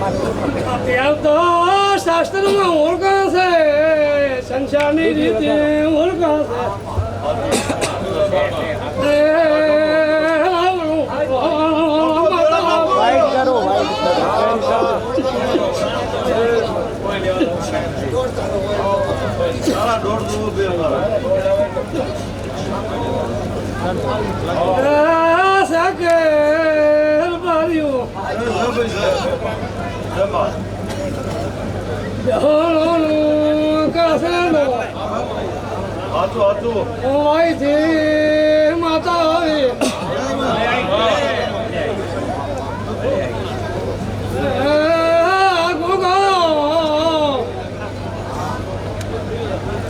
ત્યાં શાસ્ત્રમાં ઓળખાણ છે સંસારની રીતે ઓળખાણ છે સાકે માર્યું જહોનું કાસેનો ઓયથી માતા આવી એ ગોગો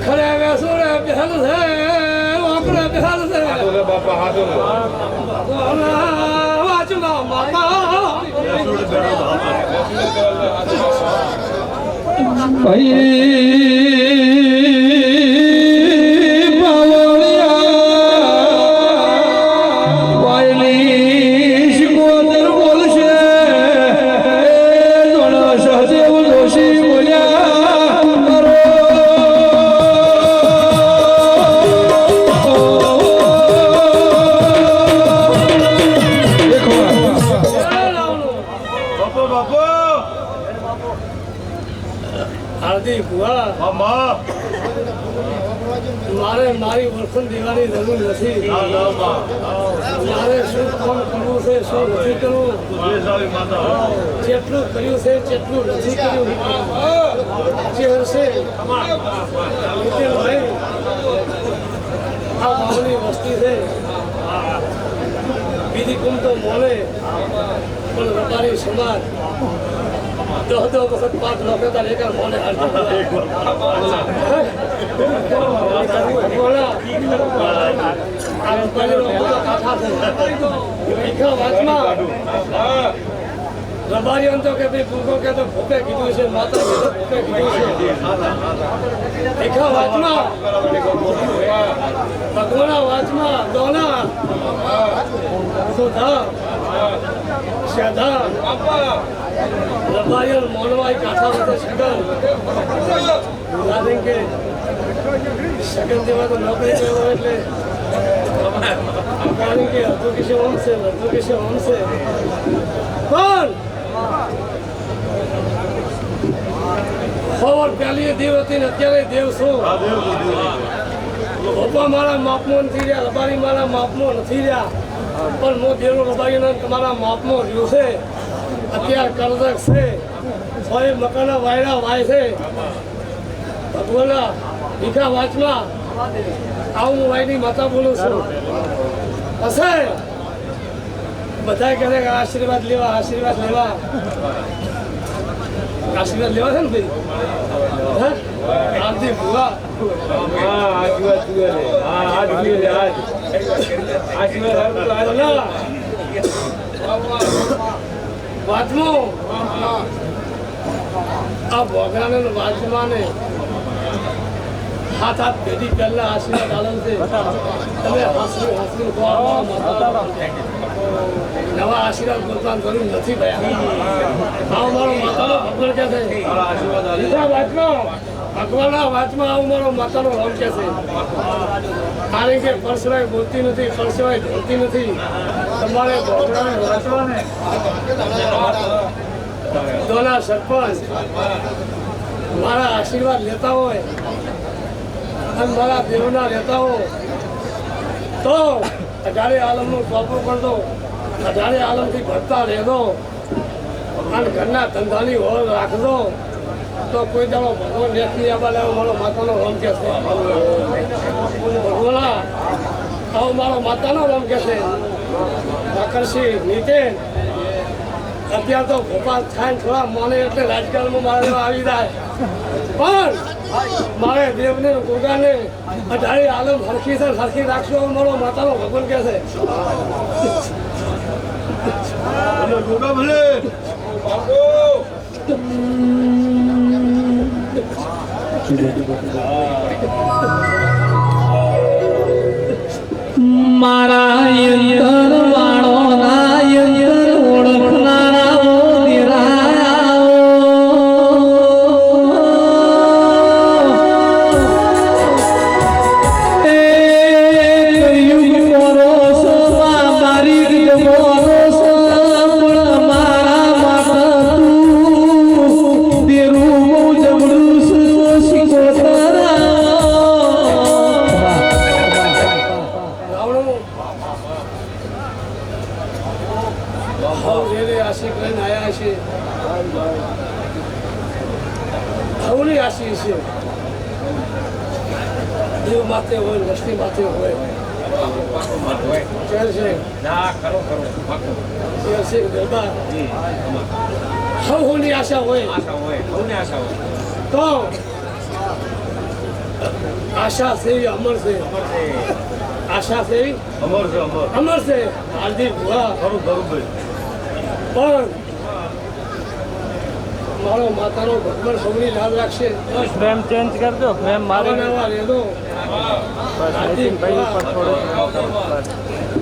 ખરે વેસુરે બેહલ છે આપણે બેહલ છે વાચમાં હાર્દિક મારે મારી ઓળખણ દેવાની જરૂર નથી. મારે શું કામ કરવું છે, શું નથી કરવું? જેટલું કર્યું છે, જેટલું નથી કર્યું. જે હશે. આ મામૂલી વસ્તી છે. બીજી કુમ તો મોલે, પણ રબારી સમાજ. એક મોલે હાલતો બોલા આ રબારીનો મોટો કાંઠા છે ભીખા વાતમાં રબારી એમ તો કે ભાઈ ભૂખો કે તો ભૂખે કીધું છે માતા કે તો ભૂખે કીધું છે ભીખા વાતમાં ભગવાના વાતમાં દોના સુધા શ્રદ્ધા રબારી મોનવાઈ કાંઠા વચ્ચે સગન કારણ કે સગન જેવા તો નોકરી લેવો એટલે કારણ કે અધુ કિશે ઓમ છે અધુ કિશે ઓમ છે કોણ ખબર પહેલી દેવ હતી ને અત્યારે દેવ શું પપ્પા મારા માપમાં નથી રહ્યા રબારી મારા માપમાં નથી રહ્યા. પણ હું દેવનો રબારીના તમારા માપમાં રહ્યું છે. અત્યારે કરદક છે. છોય મકાના વાયરા વાય છે. ભગવાનના ભીખા વાંચમાં આવું હું વાયની માતા બોલું છું. હશે? બધા કહે આશીર્વાદ લેવા આશીર્વાદ લેવા. આશીર્વાદ લેવા છે ને ભાઈ હા? આમથી ભૂવા બોલા. વાંચમો આ ભોગરાને ને વાંચમાને હાથ હાથ પેઢી પહેલા આશીર્વાદ આનંદ છે તમે ગોળમાં માતા નવા આશીર્વાદ બોલવાની જરૂર નથી ભાઈ. આ મારો માતાનો ભગવાન કે છે. ભગવાનના વાતમાં આવું મારો માતાનો રામ કે છે. કારણ કે પરસરાય બોલતી નથી પરસરાય ઢોલતી નથી. તમારે ભોગરાને વાંચવાને દોના સરપંચ, મારા આશીર્વાદ લેતા હોય અને મારા દેવના લેતા હો તો અઢારે આલમનું ટોપું કરી દો અઢારે આલમથી ભરતા રહેજો. અને ઘરના ધંધાની હોલ રાખજો. તો કોઈ દાડો ભગવાન નેટની આબા લેવો મારો માતાનો રમ કે છે. ભગવાના આવો મારો માતાનો રમ કે છે. આકર્ષી નીતિન, અત્યારે તો ગોપાલ થાય થોડા મને એટલે રાજકારણમાં મારે આવી જાય. પણ મારે દેવને, ગોગાને, અઢારે આલમ હરખી છે હરખી રાખશો મારો માતાનો ભગવાન કહે છે. મારા આશી કરીને આયા છે હવની આશી છે દેવ માથે હોય વસ્તી માથે હોય ચાલ છે ચાલ છે ગરબા હવની આશા હોય તો આશા છે એ અમર છે આશા છે એ અમર છે હાર્દિક ભુવા પણ મારો માતાનો ભગવાન સૌની યાદ રાખશે. ફ્રેમ ચેન્જ કરજો ફ્રેમ મારા નવા લેજો.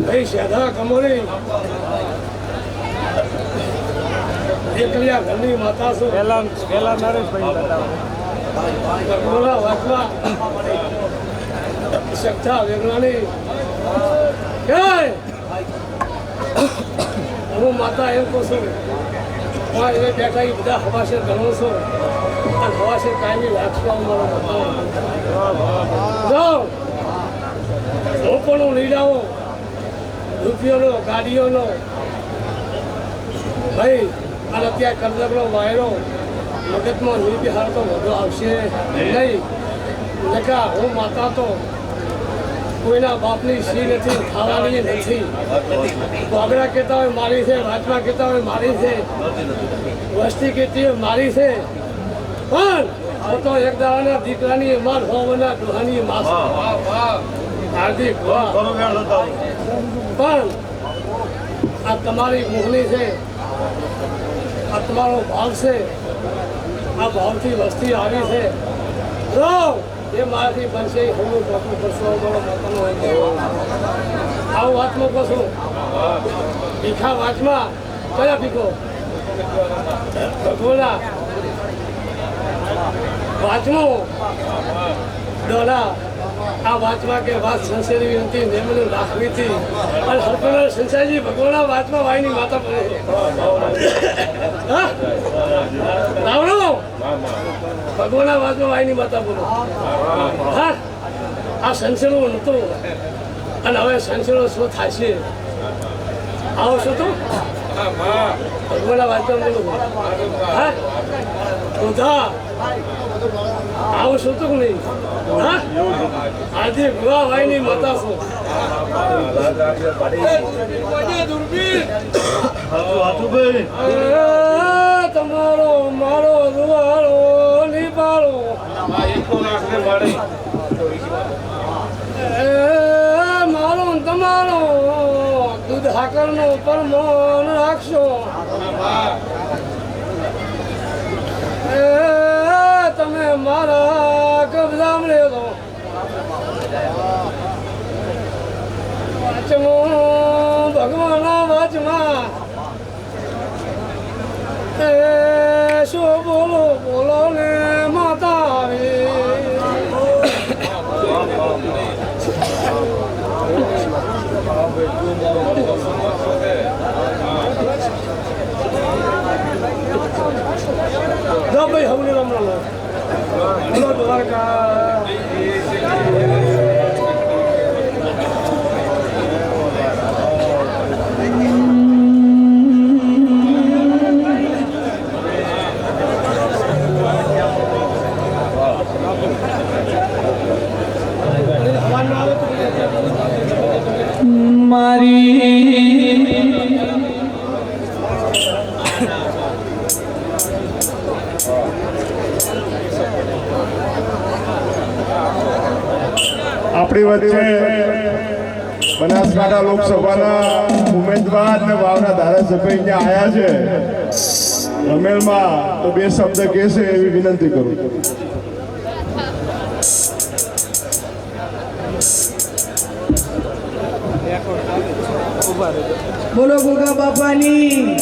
ભાઈ શેધા કમોરી એકલિયા ઘરની માતા છું. પહેલા પહેલા નરેશભાઈ બતાવો. બોલા વાતમાં સખ્તા વેગણાની હે! હું માતા એમ કહું છું, હું એને બેઠા એ બધા હવાશેર ગણો છો. અને હવાશેર કાયમી રાખવા અમારો જાઓ. હું પણ હું જાઉં. રૂપિયોનો, ગાડીઓનો. ભાઈ અને અત્યારે કંદકનો વાયરો. મગજમાં બિહાર તો વધુ આવશે. નહીં. નકા, હું માતા તો કોઈના બાપની સી નથી ખાવાની નથી. વાગડા કહેતા હોય મારી છે વાંચવા કહેતા હોય મારી છે. વસ્તી કહેતી હોય મારી છે. પણ તો એક દાડાના દીકરાની માર હોવાના ડોહાની માસ. હાર્દિક પણ આ તમારી મોહની છે. આ તમારો ભાવ છે. આ ભાવથી વસ્તી આવી છે. એ મારાથી બનશે હું પોતું મારો પોતાનો આવું વાતમાં કશું ભીખા વાતમાં કયા ભીખો. ભગવાના વાંચવું. દોડા આ વાંચવા કે વાત સંશેરી હતી નેમને રાખવી હતી. અને હરપના સંસારજી ભગવાનના વાંચમાં વાયની માતા પડે હા? ભગવાનના વાંચમાં વાયની માતા બોલો. હા આ સંશેરો નહોતો. અને હવે સંશેરો શું છે? આવો છો તો? ભગવાનના વાંચમાં બોલો. હા બધા આવો છો તો નહીં? હા આજે વિવાહ ભાઈની માતા છો. તમારો મારો દુવાળો એ મારો તમારો દૂધ હાકરનો પરમાન રાખશો. એ, તમે મારા કબજામ લેલો વાંચમાં ભગવાનના વાંચમાં જો ભાઈ હવને રામ રામ બોલો વચ્ચે બનાસકાંઠા લોકસભાના ઉમેદવાર ને વાવના ધારાસભ્ય અહીંયા આવ્યા છે. રમેલમાં તો બે શબ્દ કહેશે એવી વિનંતી કરું બોલો ગોગા બાપાની.